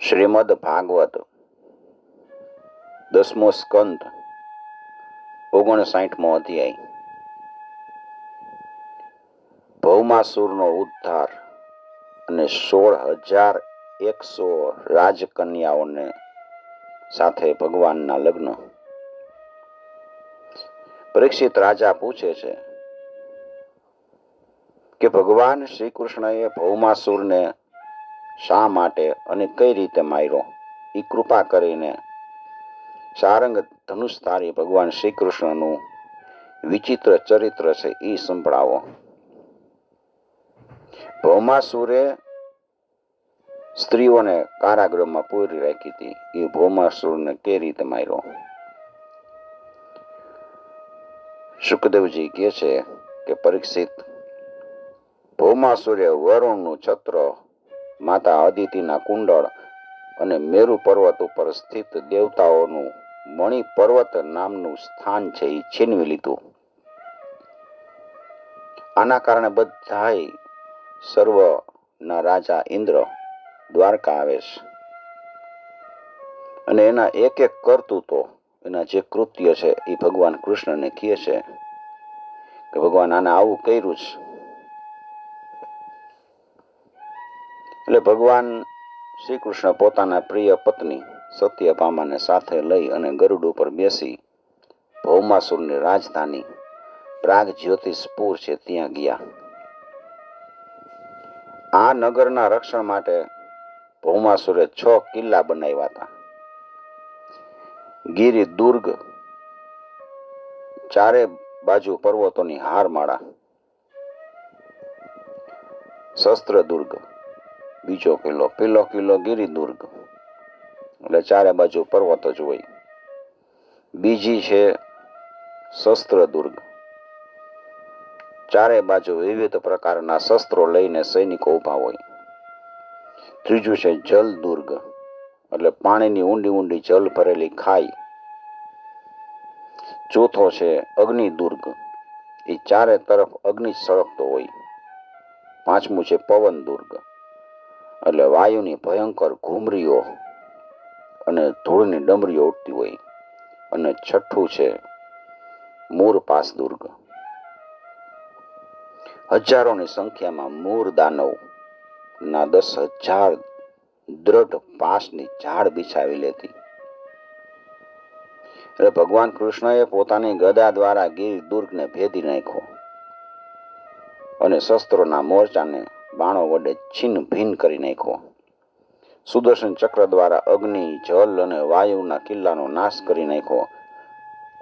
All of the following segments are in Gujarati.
શ્રીમદ ભાગવત, દસમો સ્કંદ, ઓગણસાઠમો અધ્યાય. ભૌમાસુરનો ઉદ્ધાર અને સોળ હજાર એકસો રાજકન્યાઓને સાથે ભગવાનના લગ્ન. પરીક્ષિત રાજા પૂછે છે કે ભગવાન શ્રી કૃષ્ણએ ભૌમાસુરને શા માટે અને કઈ રીતે માર્યો? એ કૃપા કરીને સારંગ ધનુષધારી ભગવાન શ્રી કૃષ્ણનું વિચિત્ર ચરિત્ર છે એ સંભળાવો. ભૌમાસુરે સ્ત્રીઓને કારાગૃહમાં પૂરી રાખી હતી. એ ભૌમાસુરને કઈ રીતે માર્યો? સુખદેવજી કહે છે કે પરીક્ષિત ભૌમાસુરે વરુણનું છત્ર માતા અદિતિના કુંડળ અને મેરુ પર્વત ઉપર સ્થિત દેવતાઓનું મણિ પર્વત નામનું સ્થાન છે એ છીનવી લીધું. આના કારણે બધાય સર્વના રાજા ઇન્દ્ર દ્વારકા આવે છે. અને એના એક એક કરતૂતો એના જે કૃત્ય છે એ ભગવાન કૃષ્ણને કહે છે કે ભગવાન આને આવું કર્યું છે. એટલે ભગવાન શ્રી કૃષ્ણ પોતાના પ્રિય પત્ની સત્યભામાને સાથે લઈ અને ગરુડ ઉપર બેસી ભૌમાસુરની રાજધાની પ્રાગ જ્યોતિષપુર છે ત્યાં ગયા. આ નગરના રક્ષણ માટે ભૌમાસુરે છ કિલ્લા બનાવ્યા હતા. ગિરી દુર્ગ ચારે બાજુ પર્વતોની હારમાળા. શસ્ત્ર દુર્ગ બીજો કિલ્લો, પેલો કિલ્લો ગિરિદુર્ગ. એટલે ચારે બાજુ પર્વત જ હોય. બીજી છે શસ્ત્ર દુર્ગ ચારે બાજુ વિવિધ પ્રકારના શસ્ત્રો લઈને સૈનિકો ઊભા હોય. ત્રીજું છે જલ દુર્ગ એટલે પાણીની ઊંડી ઊંડી જલ ભરેલી ખાઈ. ચોથો છે અગ્નિ દુર્ગ એ ચારે તરફ અગ્નિ સળગતો હોય. પાંચમું છે પવન દુર્ગ એટલે વાયુની ભયંકર ઘૂમરીઓ અને ધૂળની ડમરીઓ ઉઠતી હોય. અને છઠ્ઠું છે મૂરપાસ દુર્ગ હજારોની સંખ્યામાં મૂર દાનવ ના દસ હજાર દ્રઢ પાસની ઝાડ બિછાવી લેતી. એટલે ભગવાન કૃષ્ણએ પોતાની ગદા દ્વારા ગીર દુર્ગને ભેદી નાખ્યો. અને શસ્ત્રોના મોરચાને બાણો વડે છિન્ન ભીન કરી નાખ્યો. સુદર્શન ચક્ર દ્વારા અગ્નિ, જલ અને વાયુના કિલ્લાનો નાશ કરી નાખ્યો.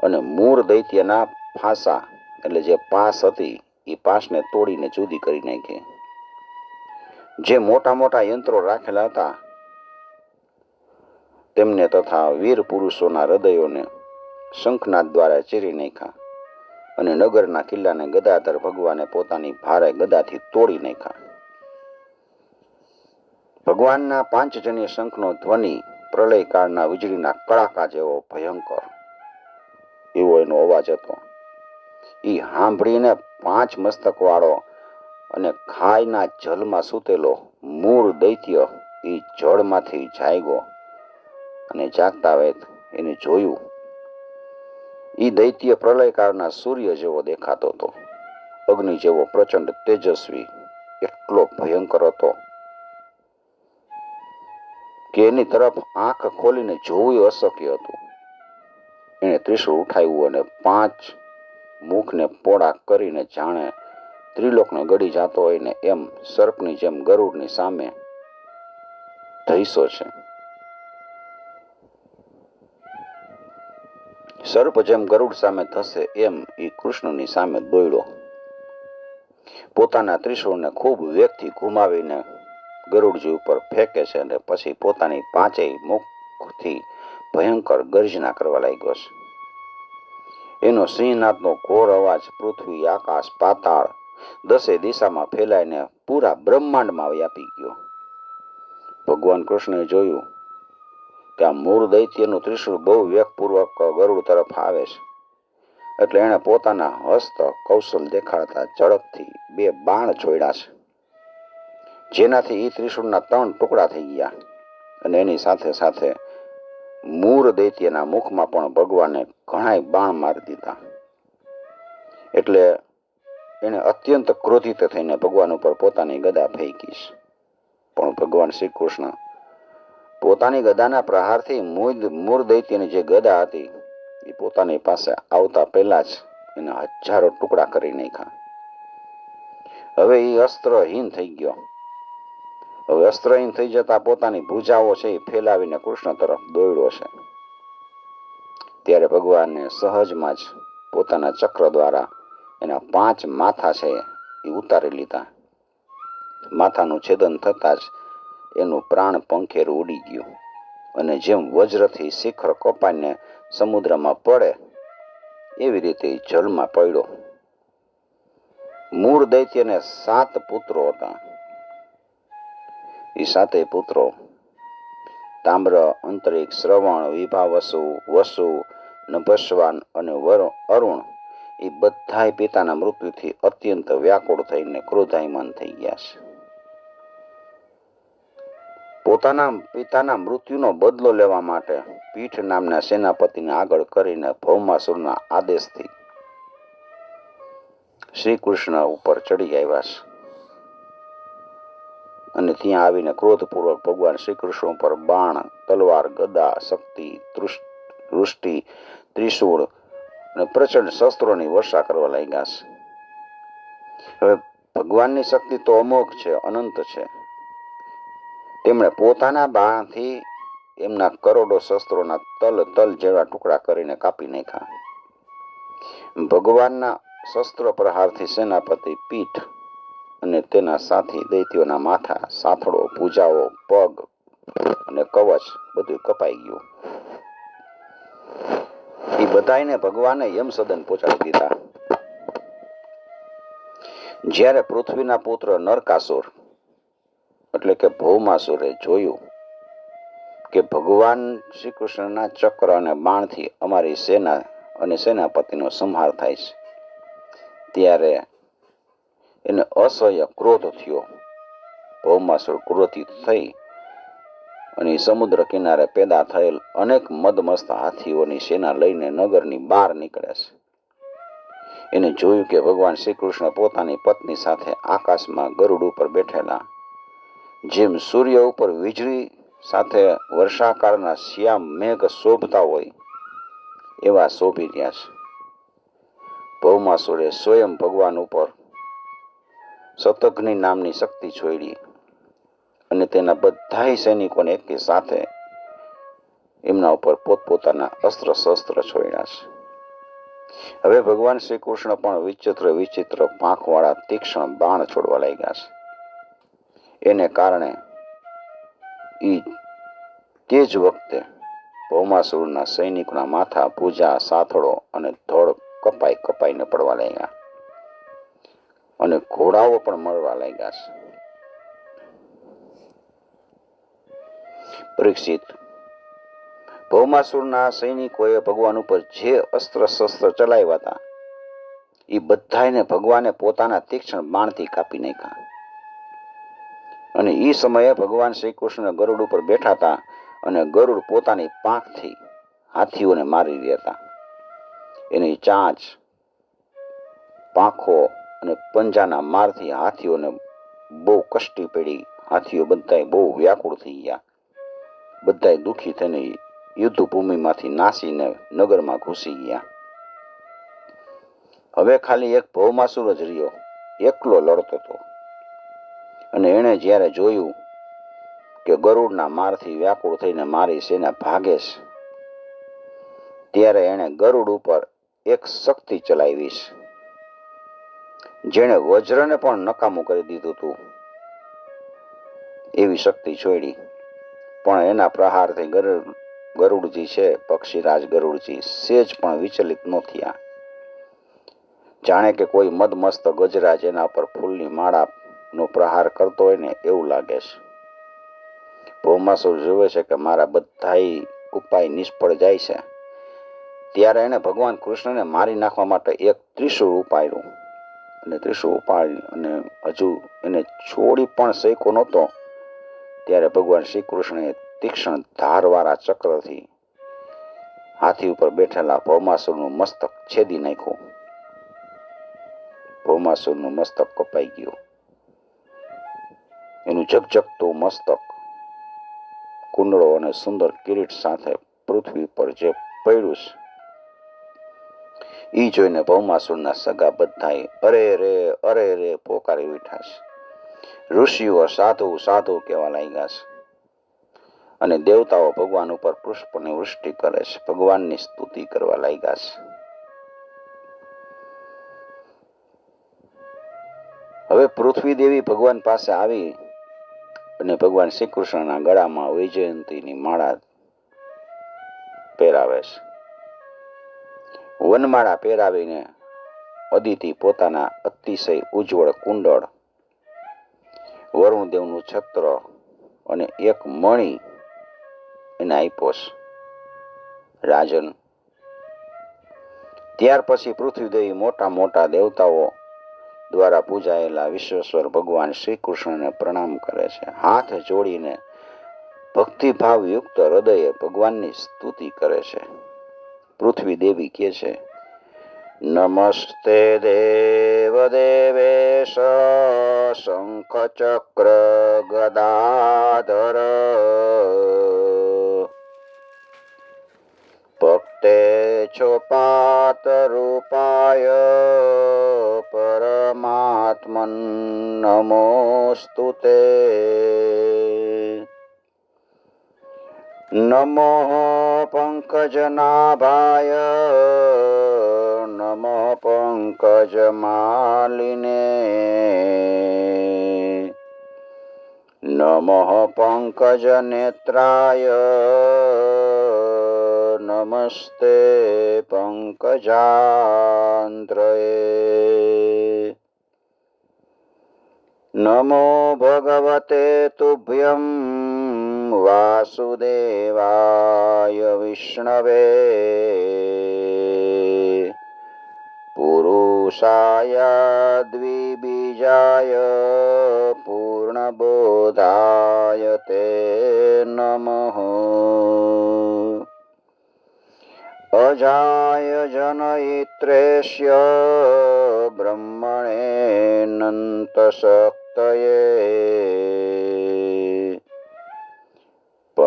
અને મૂળ દૈત્યના ફાંસા, એટલે જે પાસ હતી, એ પાસને તોડીને જુદી કરી નાખી. જે મોટા મોટા યંત્રો રાખેલા હતા, તેમને તથા વીર પુરુષોના હૃદયોને શંખનાદ દ્વારા ચીરી નાખ્યા અને નગરના કિલ્લાને ગદાધર ભગવાને પોતાની ભારે ગદાથી તોડી નાખ્યા. ભગવાનના પાંચજન્ય શંખનો ધ્વનિ પ્રલયકાળના વીજળીના કડાકા જેવો ભયંકર. એવો એનો અવાજ હતો. એ સાંભળીને પાંચ મસ્તકવાળો અને ખાઈના જલમાં સૂતેલો મૂળ દૈત્ય એ જળમાંથી જાગ્યો અને જાગતા વેત એને જોયું. એ દૈત્ય પ્રલયકાળના સૂર્ય જેવો દેખાતો હતો. અગ્નિ જેવો પ્રચંડ તેજસ્વી, એટલો ભયંકર હતો. કે એની તરફ આંખ ખોલીને જોવું અશક્ય હતું. એણે ત્રિશુળ ઉઠાવ્યું અને પાંચ મુખને પોળા કરીને જાણે ત્રિલોકને ગળી જાતો હોય ને એમ સર્પની જેમ ગરુડની સામે ધૈસો છે. સર્પ જેમ ગરુડ સામે થશે એમ એ કૃષ્ણની સામે દોડ્યો પોતાના ત્રિશુળને ખૂબ વેગથી ઘુમાવીને ગરુડજી ઉપર ફેંકે છે અને પછી પોતાની પાંચેય મુખથી ભયંકર ગર્જના કરવા લાગ્યો છે. એનો સિંહનાથનો ઘોર અવાજ પૃથ્વી, આકાશ, પાતાળ દસે દિશામાં ફેલાઈને પૂરા બ્રહ્માંડમાં વ્યાપી ગયો. ભગવાન કૃષ્ણએ જોયું કે આ મૂળ દૈત્યનું ત્રિશુળ બહુ વેગપૂર્વક ગરુડ તરફ આવે છે. એટલે એણે પોતાના હસ્ત કૌશલ દેખાડતા ઝડપથી બે બાણ છોડ્યા છે. જેનાથી એ ત્રિશુળના ત્રણ ટુકડા થઈ ગયા. અને એની સાથે સાથે મૂર દૈત્યના મુખમાં પણ ભગવાને ઘણાય બાણ મારી દીધા. એટલે એણે અત્યંત ક્રોધિત થઈને ભગવાન ઉપર પોતાની ગદા ફેંકીશ. પણ ભગવાન શ્રી કૃષ્ણ પોતાની ગદાના પ્રહારથી મૂળ દૈત્યની જે ગદા હતી, એ પોતાની પાસે આવતા પહેલા જ એના હજારો ટુકડા કરી નાખ્યા. હવે એ અસ્ત્રહીન થઈ ગયો. હવે અસ્ત્રહીન થઈ જતા પોતાની ભૂજાઓ છે એ ફેલાવીને કૃષ્ણ તરફ દોડ્યો છે. ત્યારે ભગવાનને સહજમાં જ પોતાના ચક્ર દ્વારા એના પાંચ માથા છે એ ઉતારી લીધા. માથાનું છેદન થતાં જ એનું પ્રાણ પંખેર ઉડી ગયું અને જેમ વજ્રથી શિખર કપાઈને સમુદ્રમાં પડે એવી રીતે જલમાં પડ્યો. મૂળ દૈત્યને સાત પુત્રો હતા. એ સાતે પુત્રો. તામ્ર, અંતરિક્ષ શ્રવણ વિભાવસુ, વસુ, નભસ્વાન અને અરુણ એ બધાય પિતાના મૃત્યુથી અત્યંત વ્યાકુળ થઈને ક્રોધાયમાન થઈ ગયા છે. પોતાના પિતાના મૃત્યુનો બદલો લેવા માટે પીઠ નામના સેનાપતિને આગળ કરીને ભૌમાસુરના આદેશથી શ્રી કૃષ્ણ ઉપર ચડી આવ્યા છે. અને ત્યાં આવીને ક્રોધપૂર્વક ભગવાન શ્રી કૃષ્ણ પર બાણ, તલવાર, ગદા, શક્તિ વૃષ્ટિ ત્રિશૂળ અને પ્રચંડ શસ્ત્રોની વર્ષા કરવા લાગ્યા છે. હવે ભગવાનની શક્તિ તો અમોઘ છે, અનંત છે. તેમણે પોતાના બાણથી એમના કરોડો શસ્ત્રોના તલ તલ જેવા ટુકડા કરીને કાપી નાખ્યા. ભગવાનના શસ્ત્ર પ્રહારથી સેનાપતિ પીઠ અને તેના સાથી દૈત્યોના માથા, સાથળો, પૂજાઓ, પગ અને કવચ બધું કપાઈ ગયું. એ બધાને ભગવાને યમસદન પહોંચાડી દીધા. જ્યારે પૃથ્વીના પુત્ર નરકાસુર, એટલે કે ભૌમાસુરે જોયું કે ભગવાન શ્રી કૃષ્ણના ચક્ર અને બાણથી અમારી સેના અને સેનાપતિનો સંહાર થાય છે, ત્યારે એને અસહ્ય ક્રોધ થયો. ભૌમાસુર ક્રોધિત થઈ અને સમુદ્ર કિનારે પેદા થયેલ અનેક મદમસ્ત હાથીઓની સેના લઈને નગરની બહાર નીકળે છે. એને જોયું કે ભગવાન શ્રી કૃષ્ણ પોતાની પત્ની સાથે આકાશમાં ગરુડ ઉપર બેઠેલા, જેમ સૂર્ય ઉપર વીજળી સાથે વર્ષાકાળના શ્યામ મેઘ શોભતા હોય, એવા શોભી રહ્યા છે. ભૌમાસુરે સ્વયં ભગવાન ઉપર શતઘ્નિ નામની શક્તિ છોડી અને તેના બધાય સૈનિકોને એક સાથે એમના ઉપર પોતપોતાના અસ્ત્ર શસ્ત્ર છોડ્યા છે. હવે ભગવાન શ્રી કૃષ્ણ પણ વિચિત્ર વિચિત્ર પાંખવાળા તીક્ષ્ણ બાણ છોડવા લાગ્યા છે. એને કારણે ઈ તે જ વખતે ભૌમાસુરના સૈનિકોના માથા પૂજા સાથળો અને ધોળ કપાઈ કપાઈને પડવા લાગ્યા. અને ઘોડાઓ પણ મળવા લાગ્યા છે. પરીક્ષિત, ભૌમાસુરના સૈનિકોએ ભગવાન ઉપર જે અસ્ત્ર શસ્ત્ર ચલાવ્યા હતા, એ બધાયને ભગવાને પોતાના તીક્ષ્ણ બાણથી કાપી નાખ્યા. અને એ સમયે ભગવાન શ્રી કૃષ્ણ ગરુડ ઉપર બેઠા હતા અને ગરુડ પોતાની પાંખથી હાથીઓને મારી રહ્યા હતા. એની ચાંચ પાંખો અને પંજાના મારથી હાથીઓને બહુ કષ્ટી પડી. હાથીઓ બધાએ બહુ વ્યાકુળ થઈ ગયા. બધાય દુઃખી થઈને યુદ્ધ ભૂમિમાંથી નાસીને નગરમાં ઘૂસી ગયા. હવે ખાલી એક ભવમાસુર જ રહ્યો. એકલો લડતો હતો. અને એણે જ્યારે જોયું કે ગરુડના મારથી વ્યાકુળ થઈને મારી સેના ભાગેશ ત્યારે એણે ગરુડ ઉપર એક શક્તિ ચલાવી છે જેણે વજ્રને પણ નકામું કરી દીધું હતું એવી શક્તિ છોડી. પણ એના પ્રહારથી ગરુડ ગરુડજી છે, પક્ષીરાજ ગરુડજી, સેજ પણ વિચલિત ન થયા. જાણે કે કોઈ મદમસ્ત ગજરાજ એના પર ફૂલની માળાનો પ્રહાર કરતો હોય ને એવું લાગે છે. ભૌમાસુર જુએ છે કે મારા બધા ઉપાય નિષ્ફળ જાય છે. ત્યારે એને ભગવાન કૃષ્ણને મારી નાખવા માટે એક ત્રિશૂળ ઉપાડ્યું અને ત્રિશુ ઉપાડી અને હજુ એને છોડી પણ શક્યો નહોતો. ત્યારે ભગવાન શ્રી કૃષ્ણએ તીક્ષ્ણ ધારવાળા ચક્રથી હાથી ઉપર બેઠેલા ભૌમાસુરનું મસ્તક છેદી નાખ્યું. ભૌમાસુરનું મસ્તક કપાઈ ગયું. એનું ઝકઝકતું મસ્તક કુંડળો અને સુંદર કિરીટ સાથે પૃથ્વી પર જે પડ્યું છે ઈ જોઈને ભૌમાસુરના સગા બધાએ અરે રે અરે રે પોકારી ઉઠ્યા છે. ઋષિઓ સાધુ સાધુ કહેવા લાગ્યા છે. અને દેવતાઓ ભગવાન ઉપર પુષ્પની વૃષ્ટિ કરે છે. ભગવાનની સ્તુતિ કરવા લાગ્યા છે. હવે પૃથ્વી દેવી ભગવાન પાસે આવી અને ભગવાન શ્રી કૃષ્ણના ગળામાં વૈજયંતીની માળા પહેરાવે છે. વનમાળા પહેરાવીને અદિતિ પોતાના અતિશય ઉજ્જવળ કુંડળ, વરુણદેવનું છત્ર અને એક મણી એને આપ્યો રાજન, ત્યાર પછી પૃથ્વીદેવી મોટા મોટા દેવતાઓ દ્વારા પૂજાયેલા વિશ્વેશ્વર ભગવાન શ્રી કૃષ્ણને પ્રણામ કરે છે. હાથ જોડીને ભક્તિભાવયુક્ત હૃદયે ભગવાનની સ્તુતિ કરે છે. પૃથ્વી દેવી કહે છે, નમસ્તે દેવ દેવેશ શંખ ચક્ર ગદાધર. ભક્તે ચોપાત રૂપાય, પરમાત્મન નમોસ્તુ તે નમો પંકજનાભાય નમો પંકજમાલિને નમઃ પંકજનેત્રાય નમસ્તે પંકજાંત્રયે નમો ભગવતે તુભ્યં વાસુદેવાય વિષ્ણવે પુરુષાય દ્વિબીજાય પૂર્ણબોધાય તે નમઃ અજાય જનયિત્રેષ્ય બ્રહ્મણેનંતશક્તયે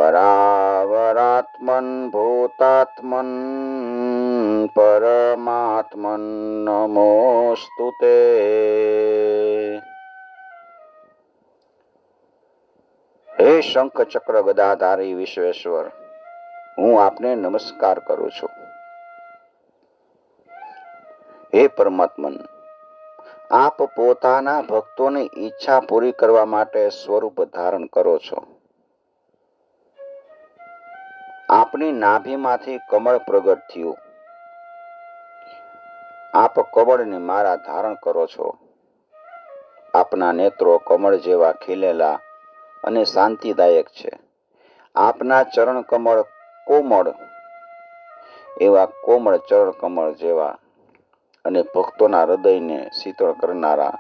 પરાવરાત્મન ભૂતાત્મન પરમાત્મન નમોસ્તુ તે હે શંખ ચક્ર ગદાધારી વિશ્વેશ્વર હું આપને નમસ્કાર કરું છું. હે પરમાત્મન, આપ પોતાના ભક્તોની ઈચ્છા પૂરી કરવા માટે સ્વરૂપ ધારણ કરો છો. આપની નાભીમાંથી કમળ પ્રગટ થયું. આપ કમળને મારા ધારણ કરો છો. આપના નેત્રો કમળ જેવા ખીલેલા અને શાંતિદાયક છે. આપના ચરણ કમળ કોમળ એવા કોમળ ચરણ કમળ જેવા અને ભક્તોના હૃદયને શીતળ કરનારા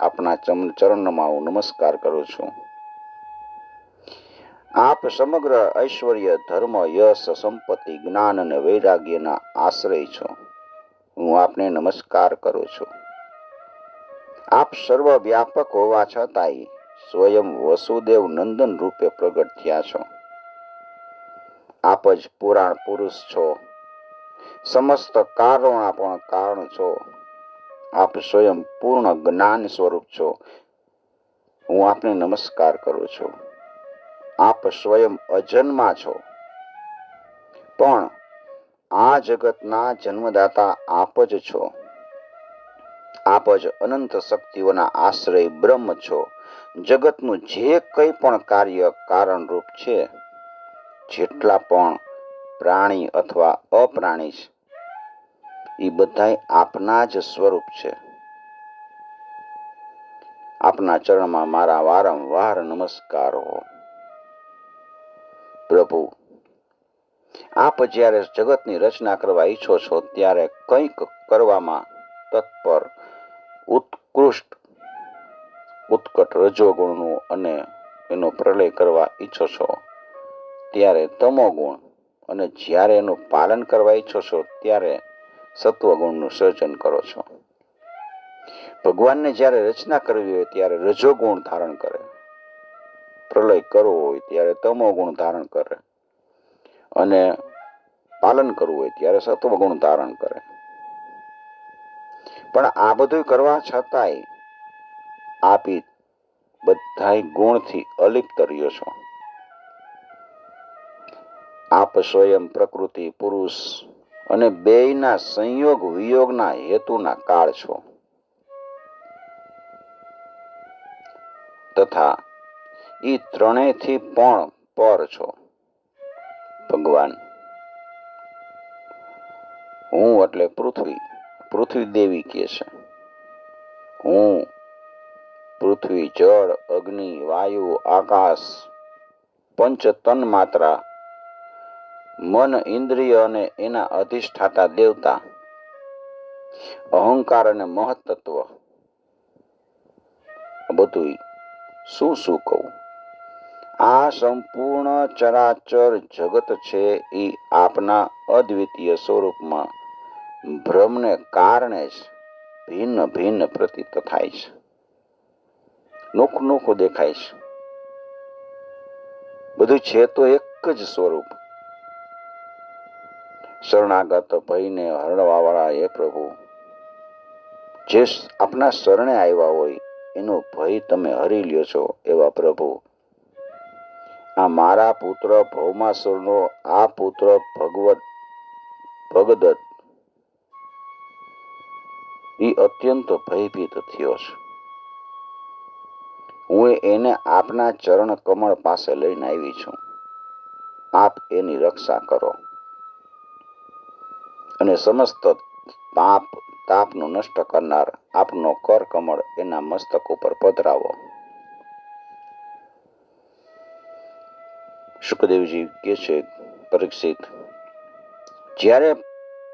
આપના ચમ- ચરણમાં હું નમસ્કાર કરું છું. આપ સમગ્ર ઐશ્વર્ય ધર્મ, યશ, સંપત્તિ, જ્ઞાન અને વૈરાગ્યના આશ્રય છો. હું આપને નમસ્કાર કરું છું. આપ સર્વ વ્યાપક હોવા છતાંય સ્વયં વસુદેવ નંદન રૂપે પ્રગટ થયા છો. આપ જ પુરાણ પુરુષ છો. સમસ્ત કારણોના પણ કારણ છો. આપ સ્વયં પૂર્ણ જ્ઞાન સ્વરૂપ છો. હું આપને નમસ્કાર કરું છું. આપ સ્વયં અજન્મા છો. પણ આ જગતના જન્મદાતા આપ જ છો. આપ જ અનંત શક્તિઓના આશ્રય બ્રહ્મ છો. જગતનું જે કંઈ પણ કાર્ય કારણરૂપ છે, જેટલા પણ પ્રાણી અથવા અપ્રાણી છે એ બધાય આપના જ સ્વરૂપ છે. આપના ચરણમાં મારા વારંવાર નમસ્કાર હો. પ્રભુ, આપ જ્યારે જગતની રચના કરવા ઈચ્છો છો, ત્યારે કંઈક કરવામાં તત્પર, ઉત્કૃષ્ટ, ઉત્કટ રજોગુણનું અને એનો પ્રલય કરવા ઈચ્છો છો, ત્યારે તમો ગુણ અને જ્યારે એનું પાલન કરવા ઈચ્છો છો, ત્યારે સત્વગુણનું સર્જન કરો છો. ભગવાનને જ્યારે રચના કરવી હોય, ત્યારે રજોગુણ ધારણ કરે. પ્રલય કરવો હોય ત્યારે તમો ગુણ ધારણ કરે અને પાલન કરવું હોય ત્યારે સત્વગુણ ધારણ કરે. પણ આ બધું કરવા છતાંય આપી બધાય ગુણથી અલિપ્ત રહ્યો છો. આપ સ્વયં પ્રકૃતિ, પુરુષ અને બેયના સંયોગ, વિયોગના હેતુના કાળ છો. તથા ઈ ત્રણેયથી પણ પર છો. ભગવાન, હું એટલે પૃથ્વી પૃથ્વી દેવી કે છે. હું પૃથ્વી, જળ, અગ્નિ, વાયુ, આકાશ પંચ તન માત્રા, મન, ઇન્દ્રિય અને એના અધિષ્ઠાતા દેવતા, અહંકાર અને મહત્તત્વ. બધું શું શું કહું? આ સંપૂર્ણ ચરાચર જગત છે એ આપના અદ્વિતીય સ્વરૂપમાં. ભ્રમને કારણે જ ભિન્ન ભિન્ન પ્રતીત થાય છે. નોખું નોખું દેખાય છે. બધું છે તો એક જ સ્વરૂપ. શરણાગત ભયને હરણવા વાળા એ પ્રભુ. જે આપના શરણે આવ્યા હોય, એનો ભય તમે હરી લ્યો છો એવા પ્રભુ. આ મારા પુત્ર ભૌમાસુરનો, આ પુત્ર ભગવત ભગદત એ અત્યંત ભયભીત થયો છે. હું એને આપના ચરણ કમળ પાસે લઈને આવી છું. આપ એની રક્ષા કરો. અને સમસ્ત પાપ તાપનું નષ્ટ કરનાર આપનો કર કમળ એના મસ્તક ઉપર પધરાવો. સુખદેવજી કે છે, પરીક્ષિત, જ્યારે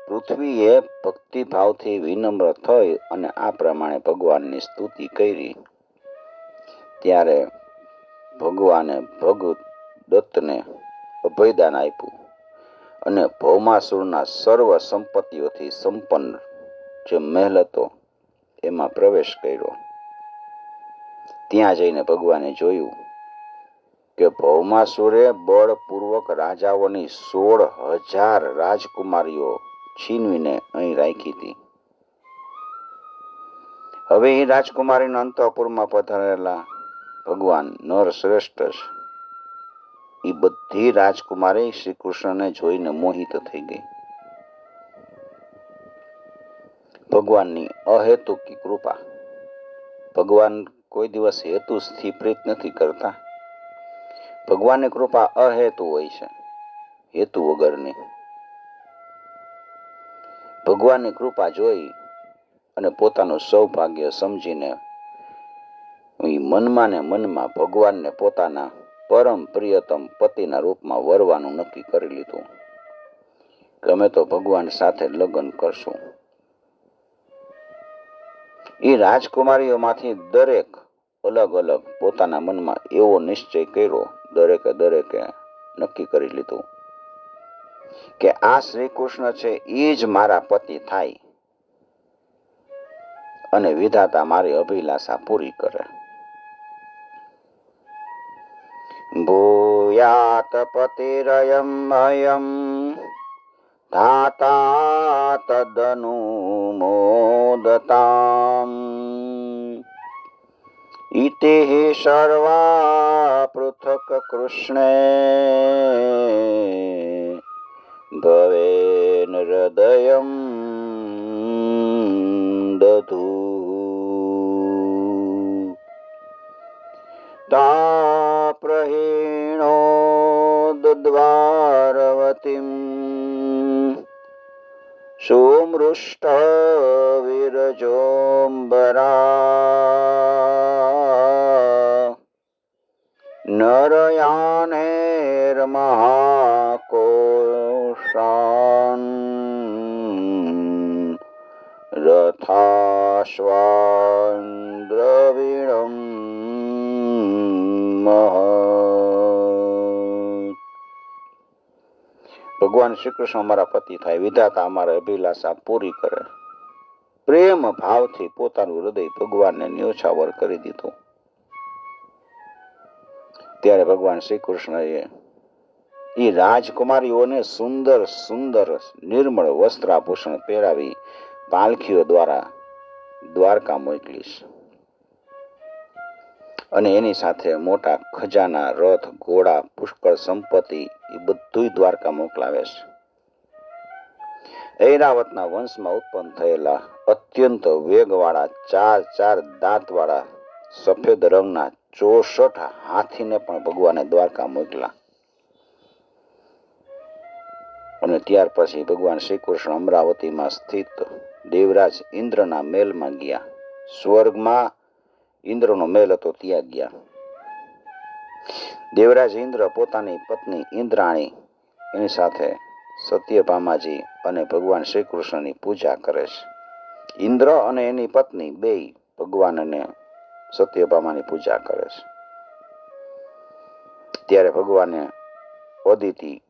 પૃથ્વીએ ભક્તિભાવથી વિનમ્ર થઈ અને આ પ્રમાણે ભગવાનની સ્તુતિ કરી, ત્યારે ભગવાને ભગદત્તને અભયદાન આપ્યું અને ભૌમાસુરના સર્વ સંપત્તિઓથી સંપન્ન જે મહેલ હતો, એમાં પ્રવેશ કર્યો. ત્યાં જઈને ભગવાને જોયું કે ભૌમાસુરે બળપૂર્વક રાજાઓની સોળ હજાર રાજકુમારીઓ છીનવીને અહીં રાખી હતી. હવે એ રાજકુમારીના અંતઃપુરમાં પધારેલા ભગવાન નર શ્રેષ્ઠ એ બધી રાજકુમારી શ્રી કૃષ્ણને જોઈને મોહિત થઈ ગઈ. ભગવાનની અહેતુકી કૃપા. ભગવાન કોઈ દિવસ હેતુથી પ્રીત નથી કરતા. ભગવાનની કૃપા અહેતુ હોય છે, હેતુ વગરની. ભગવાનની કૃપા જોઈ અને પોતાનું સૌભાગ્ય સમજીને મનમાં ને મનમાં ભગવાનને પોતાના પરમ પ્રિયતમ પતિના રૂપમાં વરવાનું નક્કી કરી લીધું. ગમે તો ભગવાન સાથે લગ્ન કરશું. એ રાજકુમારીઓમાંથી દરેક અલગ અલગ પોતાના મનમાં એવો નિશ્ચય કર્યો, દરેકે દરેકે નક્કી કરી લીધું કે આ શ્રી કૃષ્ણ છે એ જ મારા પતિ થાય અને વિધાતા મારી અભિલાષા પૂરી કરે. ભૂયાત પતિરયમ અયમ, ધાતા તદનુ મોદતામ ઇતિ સર્વા પૃથક કૃષ્ણે ભવેન હૃદયમ દધુ તાપ્રહીણો દ્વારવતીમ સુમૃષ્ટ નરયાનેર્મહાકોશાન રથાશ્વાન દ્રવિણમ મહ ભગવાન શ્રી કૃષ્ણ અમારા પતિ થાય, વિધાતા અમારા અભિલાષા પૂરી કરે. પ્રેમ ભાવથી પોતાનું હૃદય ભગવાનને ન્યોછાવર કરી દીધું. ત્યારે ભગવાન શ્રી કૃષ્ણએ એ રાજકુમારીઓને સુંદર સુંદર, નિર્મળ વસ્ત્રાભૂષણ પહેરાવી પાલખીઓ દ્વારા દ્વારકા મોકલીશ અને એની સાથે મોટા ખજાના, રથ, ઘોડા, પુષ્કળ સંપત્તિ એ બધુંય દ્વારકા મોકલાવે છે. ઐરાવતના વંશમાં ઉત્પન્ન થયેલા અત્યંત વેગવાળા ચાર ચાર દાંતવાળા સફેદ રંગના ચોસઠ હાથીને પણ ભગવાને દ્વારકા મોકલા અને ત્યાર પછી ભગવાન શ્રી કૃષ્ણ અમરાવતીમાં સ્થિત દેવરાજ ઇન્દ્રના મેલમાં ગયા. સ્વર્ગમાં ઇન્દ્રનો મેલ હતો ત્યાં ગયા. દેવરાજ ઇન્દ્ર પોતાની પત્ની ઇન્દ્રાણી એની સાથે સત્યભામાજી અને ભગવાન શ્રી કૃષ્ણની પૂજા કરે છે. ઇન્દ્ર અને એની પત્ની બે ભગવાન અને સત્યભામાની પૂજા કરે છે. ત્યારે ભગવાને અદિતિ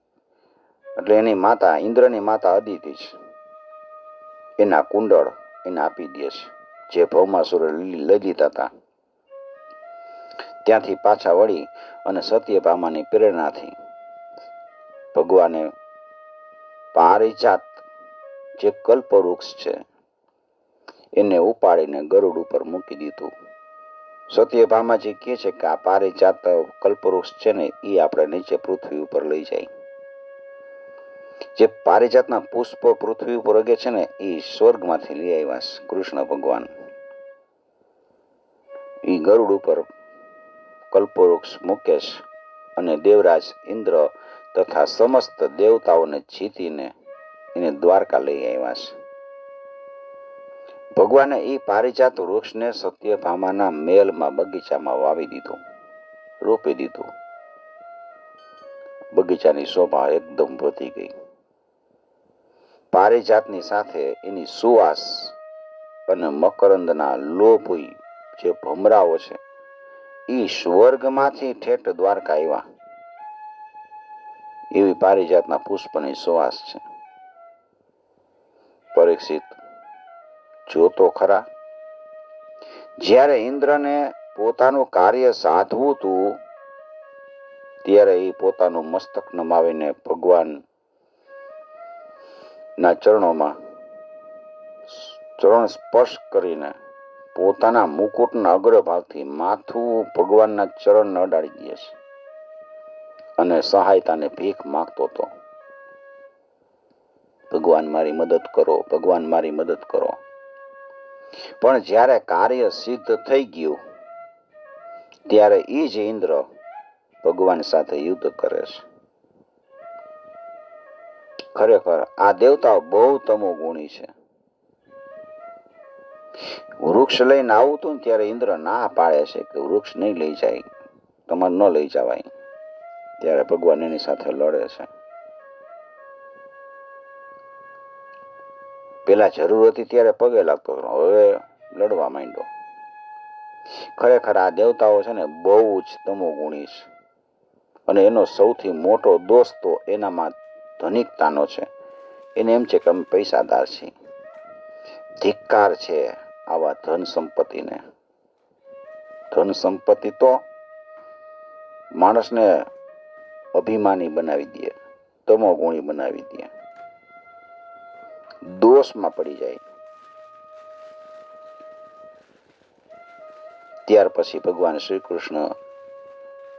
એટલે એની માતા, ઇન્દ્રની માતા અદિતિ છે. એના કુંડળ એને આપી દે છે. જે ભૌમાસુરે લઈ હતા. ત્યાંથી પાછા વળી અને સત્યભામાની પ્રેરણાથી ભગવાને પારિજાત જે કલ્પવૃક્ષ છે, એને ઉપાડીને ગરુડ ઉપર મૂકી દીધું. સત્યભામાજી કહે છે કે આ પારિજાત કલ્પવૃક્ષ છે ને એ આપણે નીચે પૃથ્વી ઉપર લઈ જાય. જે પારિજાતના પુષ્પ પૃથ્વી ઉપર ઉગે છે ને એ સ્વર્ગમાંથી લઈ આવ્યા કૃષ્ણ ભગવાન. એ ગરુડ ઉપર કલ્પવૃક્ષ મુકેશ અને દેવરાજ ઇન્દ્ર તથા સમસ્ત દેવતાઓને જીતીને એને દ્વારકા લઈ આવ્યા છે. ભગવાને એ પારિજાત વૃક્ષને સત્યભામાના મેલમાં, બગીચામાં વાવી દીધું. રોપી દીધું. બગીચાની શોભા એકદમ વધી ગઈ. પારિજાતની સાથે એની સુવાસ અને મકરંદના લોભી જે ભમરાઓ છે એ સ્વર્ગમાંથી ઠેઠ દ્વારકા આવ્યા. એવી પારિજાતના પુષ્પની સુવાસ છે. પરીક્ષિત જોતો ખરા. જ્યારે ઇન્દ્રને પોતાનું કાર્ય સાધવું હતું ત્યારે એ પોતાનું મસ્તક નમાવીને ભગવાન ના ચરણોમાં ચરણ સ્પર્શ કરીને પોતાના મુકુટના અગ્રભાગથી માથું ભગવાનના ચરણ અડાડી દે છે અને સહાયતાને ભીખ માગતો હતો. ભગવાન મારી મદદ કરો, ભગવાન મારી મદદ કરો. પણ જ્યારે કાર્ય સિદ્ધ થઈ ગયું, ત્યારે એ જ ઇન્દ્ર ભગવાન સાથે યુદ્ધ કરે છે. ખરેખર આ દેવતા બહુ તમો ગુણી છે. વૃક્ષ લઈને આવું ને ત્યારે ઇન્દ્ર ના પાડે છે કે વૃક્ષ નહીં લઈ જાય, તમારે ન લઈ જવાય. ત્યારે ભગવાન એની સાથે લડે છે. પેલા જરૂર હતી ત્યારે પગે લાગતો હતો. હવે લડવા માંડ્યો. ખરેખર આ દેવતાઓ છે ને બહુ જ તમો ગુણી છે. અને એનો સૌથી મોટો દોષ તો એનામાં ધનિકતાનો છે. એને એમ છે કે અમે પૈસાદાર છીએ. ધિક્કાર છે આવા ધન સંપત્તિને. ધન સંપત્તિ તો માણસને અભિમાની બનાવી દે, તમો ગુણી બનાવી દે. દોષમાં પડી જાય. ત્યાર પછી ભગવાન શ્રી કૃષ્ણ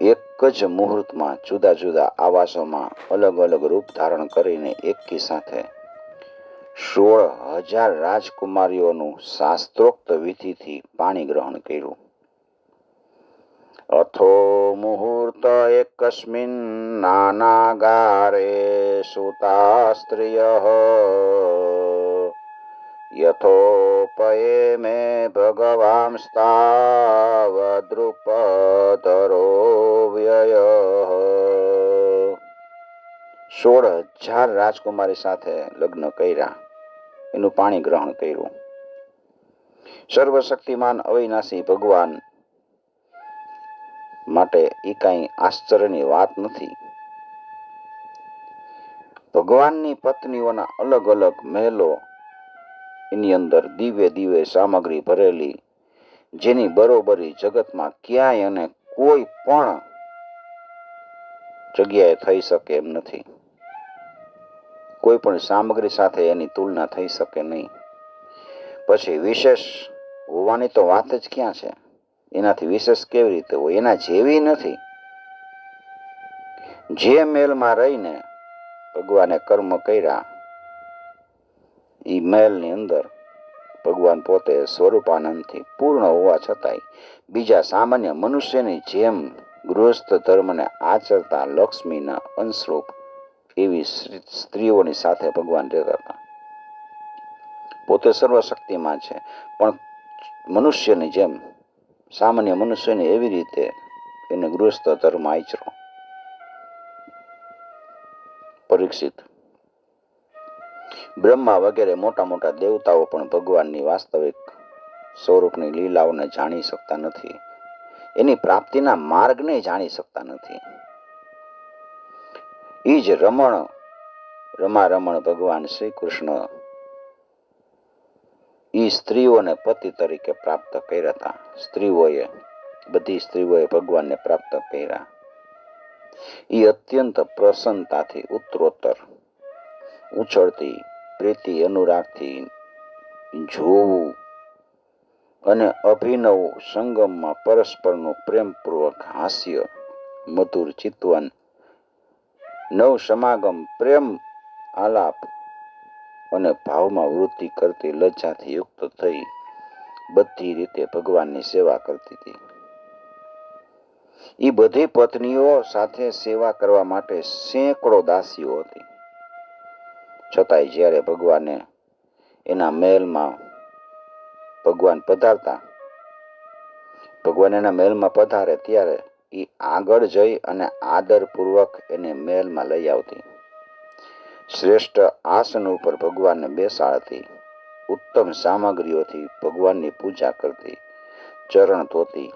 એક જ મુહૂર્તમાં જુદા જુદા આવાસોમાં અલગ અલગ રૂપ ધારણ કરીને એકી સાથે સોળ હજાર રાજકુમારીઓનું શાસ્ત્રોક્ત વિધિથી પાણી ગ્રહણ કર્યું. અથો મુહૂર્ત એકસ્મિન નાનાગારે સુતા સ્ત્રિય યથોપયે મે ભગવાંસ્તાવદ્રુપધરો વ્યય સોળ હજાર રાજકુમારી સાથે લગ્ન કર્યા, એનું પાણી ગ્રહણ કર્યું. સર્વશક્તિમાન અવિનાશી ભગવાન માટે એ કાંઈ આશ્ચર્યની વાત નથી. ભગવાનની પત્નીઓના અલગ અલગ મહેલો એની અંદર દિવ્ય દિવ્ય સામગ્રી ભરેલી, જેની બરોબરી જગતમાં ક્યાંય અને કોઈ પણ જગ્યાએ થઈ શકે એમ નથી. કોઈ પણ સામગ્રી સાથે એની તુલના થઈ શકે નહીં. પછી વિશેષ હોવાની તો વાત જ ક્યાં છે? એનાથી વિશેષ કેવી રીતે હોય? એના જેવી નથી. જે મેલમાં રહીને ભગવાને કર્મ કર્યા એ મહેલની અંદર ભગવાન પોતે સ્વરૂપાનંદથી પૂર્ણ હોવા છતાંય બીજા સામાન્ય મનુષ્યની જેમ ગૃહસ્થ ધર્મને આચરતા લક્ષ્મીના અંશરૂપ એવી સ્ત્રીઓની સાથે ભગવાન રહેતા હતા. પોતે સર્વશક્તિમાં છે, પણ મનુષ્યની જેમ, સામાન્ય મનુષ્યને એવી રીતે એને ગૃહસ્થ ધર્મ આચરો. પરીક્ષિત બ્રહ્મા વગેરે મોટા મોટા દેવતાઓ પણ ભગવાનની વાસ્તવિક સ્વરૂપની લીલાઓને જાણી શકતા નથી. એની પ્રાપ્તિના માર્ગને જાણી શકતા નથી. એ જ રમણ રમા રમણ ભગવાન શ્રી કૃષ્ણ ઈ સ્ત્રીઓને પતિ તરીકે પ્રાપ્ત કર્યા. હતા સ્ત્રીઓએ, બધી સ્ત્રીઓએ ભગવાનને પ્રાપ્ત કર્યા. એ અત્યંત પ્રસન્નતાથી ઉત્તરોત્તર ઉછળતી પ્રીતિ અનુરાગથી જોવું અને અભિનવ સંગમમાં પરસ્પરનું પ્રેમપૂર્વક હાસ્ય મધુર ચિતવન, નવ સમાગમ પ્રેમ આલાપ અને ભાવમાં વૃદ્ધિ કરતી લજ્જાથી યુક્ત થઈ બધી રીતે ભગવાનની સેવા કરતી હતી. એ બધી પત્નીઓ સાથે સેવા કરવા માટે સેંકડો દાસીઓ હતી. છતાંય જ્યારે ભગવાને એના મહેલમાં ભગવાન પધારતા, ભગવાન એના મહેલમાં પધારે ત્યારે એ આગળ જઈ અને આદરપૂર્વક એને મહેલમાં લઈ આવતી. શ્રેષ્ઠ આસન ઉપર ભગવાનને બેસાડતી, ઉત્તમ સામગ્રીઓથી ભગવાનની પૂજા કરતી, ચરણ ધોતી,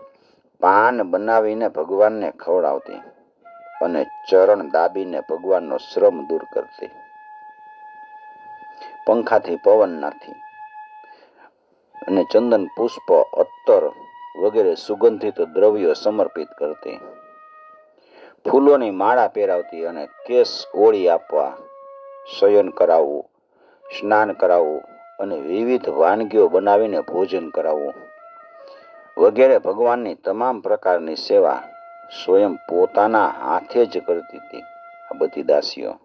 પાન બનાવીને ભગવાનને ખવડાવતી અને ચરણ દાબીને ભગવાનનો શ્રમ દૂર કરતી. પંખાથી પવન નથી અને ચંદન પુષ્પ, અત્તર વગેરે સુગંધિત દ્રવ્યો સમર્પિત કરતી. ફૂલોની માળા પહેરાવતી અને કેસ ઓળી આપવા, શયન કરાવવું, સ્નાન કરાવવું અને વિવિધ વાનગીઓ બનાવીને ભોજન કરાવવું. વગેરે ભગવાનની તમામ પ્રકારની સેવા સ્વયં પોતાના હાથે જ કરતી હતી આ બધી દાસીઓ.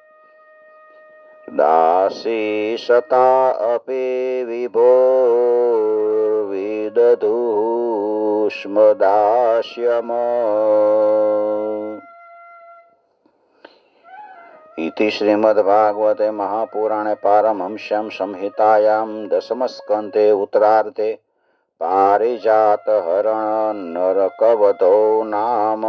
दासीशता अपि विभो विदधूष्मदास्यम इति श्रीमद्भागवते महापुराणे पारमहंस्यां संहितायां दशमस्कन्धे उत्तरार्धे पारिजातहरणनरकवधो नाम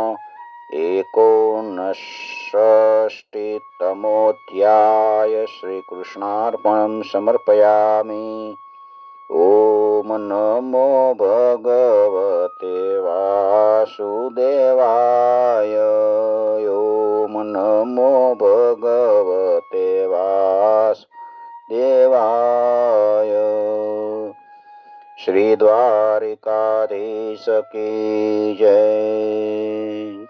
एकोनषष्टितमोऽध्याय श्रीकृष्णार्पणं समर्पयामि ॐ नमो भगवते वासुदेवाय ॐ नमो भगवते वासुदेवाय श्री द्वारिकाधीश की जय